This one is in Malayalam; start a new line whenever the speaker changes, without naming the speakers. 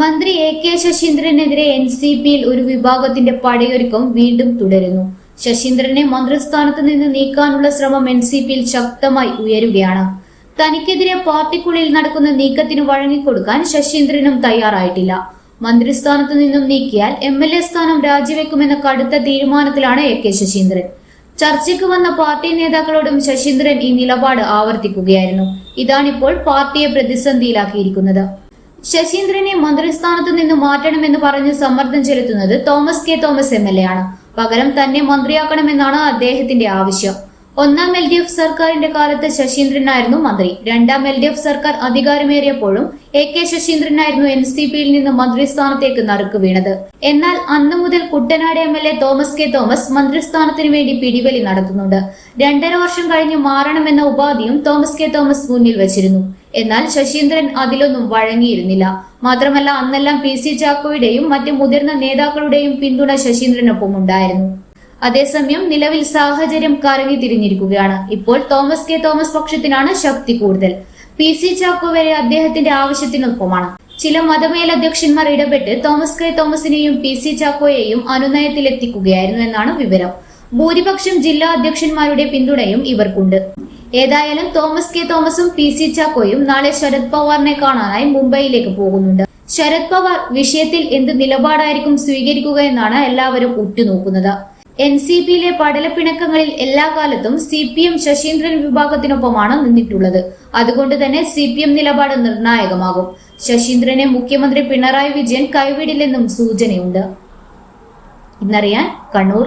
മന്ത്രി എ കെ ശശീന്ദ്രനെതിരെ എൻ സി പിയിൽ ഒരു വിഭാഗത്തിന്റെ പടയൊരുക്കം വീണ്ടും തുടരുന്നു. ശശീന്ദ്രനെ മന്ത്രിസ്ഥാനത്ത് നിന്ന് നീക്കാനുള്ള ശ്രമം എൻ സി പിയിൽ ശക്തമായി ഉയരുകയാണ്. തനിക്കെതിരെ പാർട്ടിക്കുള്ളിൽ നടക്കുന്ന നീക്കത്തിന് വഴങ്ങിക്കൊടുക്കാൻ ശശീന്ദ്രനും തയ്യാറായിട്ടില്ല. മന്ത്രിസ്ഥാനത്ത് നിന്നും നീക്കിയാൽ എം എൽ എ സ്ഥാനം രാജിവെക്കുമെന്ന കടുത്ത തീരുമാനത്തിലാണ് എ കെ ശശീന്ദ്രൻ. ചർച്ചയ്ക്ക് വന്ന പാർട്ടി നേതാക്കളോടും ശശീന്ദ്രൻ ഈ നിലപാട് ആവർത്തിക്കുകയായിരുന്നു. ഇതാണിപ്പോൾ പാർട്ടിയെ പ്രതിസന്ധിയിലാക്കിയിരിക്കുന്നത്. ശശീന്ദ്രനെ മന്ത്രിസ്ഥാനത്തു നിന്ന് മാറ്റണമെന്ന് പറഞ്ഞ് സമ്മർദ്ദം ചെലുത്തുന്നത് Thomas K Thomas M L A ആണ്. പകരം തന്നെ മന്ത്രിയാക്കണമെന്നാണ് അദ്ദേഹത്തിന്റെ ആവശ്യം. ഒന്നാം എൽ ഡി എഫ് സർക്കാരിന്റെ കാലത്ത് ശശീന്ദ്രനായിരുന്നു മന്ത്രി. രണ്ടാം എൽ ഡി എഫ് സർക്കാർ അധികാരമേറിയപ്പോഴും എ കെ ശശീന്ദ്രനായിരുന്നു എൻ സി പിയിൽ നിന്ന് മന്ത്രിസ്ഥാനത്തേക്ക് നറുക്ക് വീണത്. എന്നാൽ അന്ന് മുതൽ Kuttanad M L A Thomas K Thomas മന്ത്രിസ്ഥാനത്തിന് വേണ്ടി പിടിവലി നടത്തുന്നുണ്ട്. രണ്ടര വർഷം കഴിഞ്ഞ് മാറണമെന്ന ഉപാധിയും തോമസ് കെ തോമസ് മുന്നിൽ വച്ചിരുന്നു. എന്നാൽ ശശീന്ദ്രൻ അതിലൊന്നും വഴങ്ങിയിരുന്നില്ല. മാത്രമല്ല അന്നെല്ലാം പി സി ചാക്കോയുടെയും മറ്റ് മുതിർന്ന നേതാക്കളുടെയും പിന്തുണ ശശീന്ദ്രനൊപ്പം ഉണ്ടായിരുന്നു അതേസമയം നിലവിൽ സാഹചര്യം കറങ്ങി തിരിഞ്ഞിരിക്കുകയാണ്. ഇപ്പോൾ തോമസ് കെ. തോമസ് പക്ഷത്തിനാണ് ശക്തി കൂടുതൽ. പി. സി. ചാക്കോ വരെ അദ്ദേഹത്തിന്റെ ആവശ്യത്തിനൊപ്പമാണ്. ചില മതമേലധ്യക്ഷന്മാർ ഇടപെട്ട് തോമസ് കെ. തോമസിനെയും പി. സി. ചാക്കോയെയും അനുനയത്തിലെത്തിക്കുകയായിരുന്നു എന്നാണ് വിവരം. ഭൂരിപക്ഷം ജില്ലാ അധ്യക്ഷന്മാരുടെ പിന്തുണയും ഇവർക്കുണ്ട്. ഏതായാലും തോമസ് കെ. തോമസും പി. സി. ചാക്കോയും നാളെ ശരത് പവാറിനെ കാണാനായി മുംബൈയിലേക്ക് പോകുന്നുണ്ട്. ശരത് പവാർ വിഷയത്തിൽ എന്ത് നിലപാടായിരിക്കും സ്വീകരിക്കുക എന്നാണ് എല്ലാവരും ഉറ്റുനോക്കുന്നത്. എൻ സി പിയിലെ പടലപ്പിണക്കങ്ങളിൽ എല്ലാ കാലത്തും സി പി എം ശശീന്ദ്രൻ വിഭാഗത്തിനൊപ്പമാണ് നിന്നിട്ടുള്ളത്. അതുകൊണ്ട് തന്നെ സി പി എം നിലപാട് നിർണായകമാകും. ശശീന്ദ്രനെ മുഖ്യമന്ത്രി പിണറായി വിജയൻ കൈവിടില്ലെന്നും സൂചനയുണ്ട്. ഇന്നറിയാൻ കണ്ണൂർ.